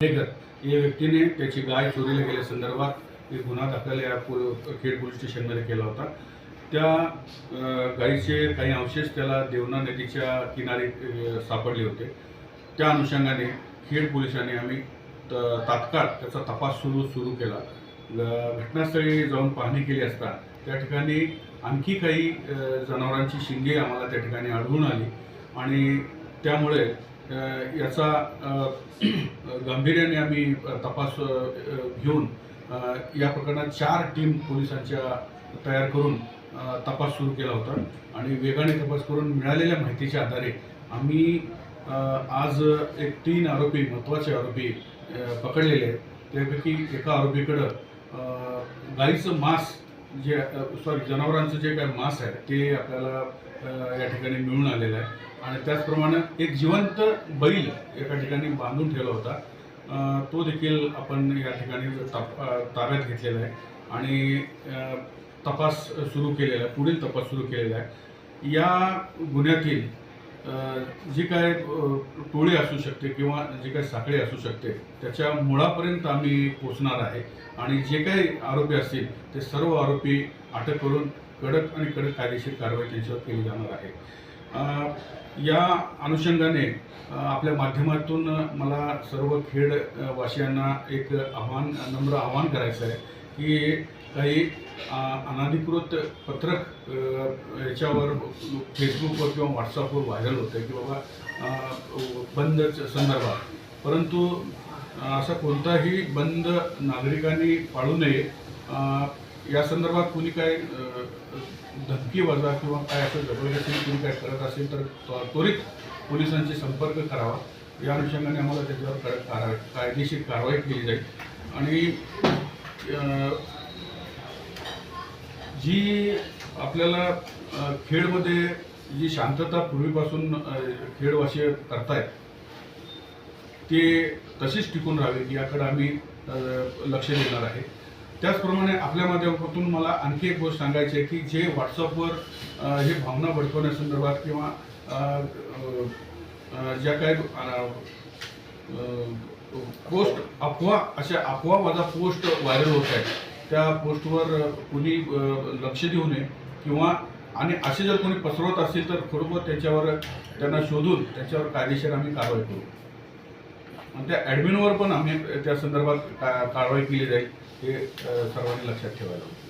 शेखर या व्यक्तीने त्याची गाय चोरीला गेल्या संदर्भात एक गुन्हा दाखल या पो- खेड पोलीस स्टेशनमध्ये केला होता. त्या गायीचे काही अवशेष त्याला देवना नदीच्या किनारी सापडले होते. त्या अनुषंगाने खेड पोलिसांनी आम्ही त- तात्काळ त्याचा तपास सुरू सुरू केला. घटनास्थळी जाऊन पाहणी केली असता त्या ठिकाणी आणखी काही जनावरांची शिंगे आम्हाला त्या ठिकाणी आढळून आली आणि त्यामुळे याचा गांभीर्याने आम्ही तपास घेऊन या प्रकरणात चार टीम पोलिसांच्या तयार करून तपास सुरू केला होता. आणि वेगाने तपास करून मिळालेल्या माहितीच्या आधारे आम्ही आज एक तीन आरोपी महत्त्वाचे आरोपी पकडलेले आहेत. त्यापैकी एका आरोपीकडं गाईचं मांस जे सॉरी जनावरांचं जे काय मांस आहे ते आपल्याला या ठिकाणी मिळून आलेलं आहे. आणि त्याचप्रमाणे एक जिवंत बैल एका ठिकाणी बांधून ठेवला होता. तो देखील आपण या ठिकाणी ताप ताब्यात घेतलेला आहे. आणि तपास सुरू केलेला आहे पुढील तपास सुरू केलेला आहे. या गुन्ह्यातील जी काय टोळी असू शकते किंवा जी काय साखळी असू शकते त्याच्या मुळापर्यंत आम्ही पोचणार आहे. आणि जे काही आरोपी असतील ते सर्व आरोपी अटक करून कडक आणि कडक कायदेशीर कारवाई त्यांच्यावर केली जाणार आहे. या अनुषंगाने आपल्या माध्यमातून मला सर्व खेड वासियांना एक आव्हान नम्र आव्हान करायचं आहे की काही अनाधिकृत अनधिकृत पत्रक याच्यावर फेसबुकवर किंवा व्हॉट्सअपवर व्हायरल होतं की बाबा बंदच संदर्भात. परंतु असा कोणताही बंद नागरिकांनी पाळू नये या संदर्भात कुणी काय धमकी वजा किंवा काय असं जबरदस्ती कुणी काय करत असेल तर त्वरित पोलिसांशी संपर्क करावा. या अनुषंगाने आम्हाला त्याच्यावर कडक कारवाई कायदेशीर कारवाई केली जाईल. आणि जी आपल्याला खेळमध्ये खेडमध्ये जी शांतता पूर्वीपासून अ, करतायत ते तशीच टिकून राहावी याकडे आम्ही लक्ष देणार आहे. त्याचप्रमाणे आपल्या माध्यमातून मला आणखी एक गोष्ट सांगायची आहे की जे व्हॉट्सअपवर हे भावना भडकवण्यासंदर्भात किंवा ज्या काही पोस्ट अफवा अशा अफवावादा पोस्ट व्हायरल होत आहेत त्या पोस्टवर कुणी लक्ष देऊ नये किंवा आणि असे जर कोणी पसरवत असेल तर खरोखर त्याच्यावर त्यांना शोधून त्याच्यावर कायदेशीर आम्ही कारवाई करू. आणि त्या ॲडमिनवर पण आम्ही त्या संदर्भात का कारवाई केली जाईल हे सर्वांनी लक्षात ठेवायला हवं.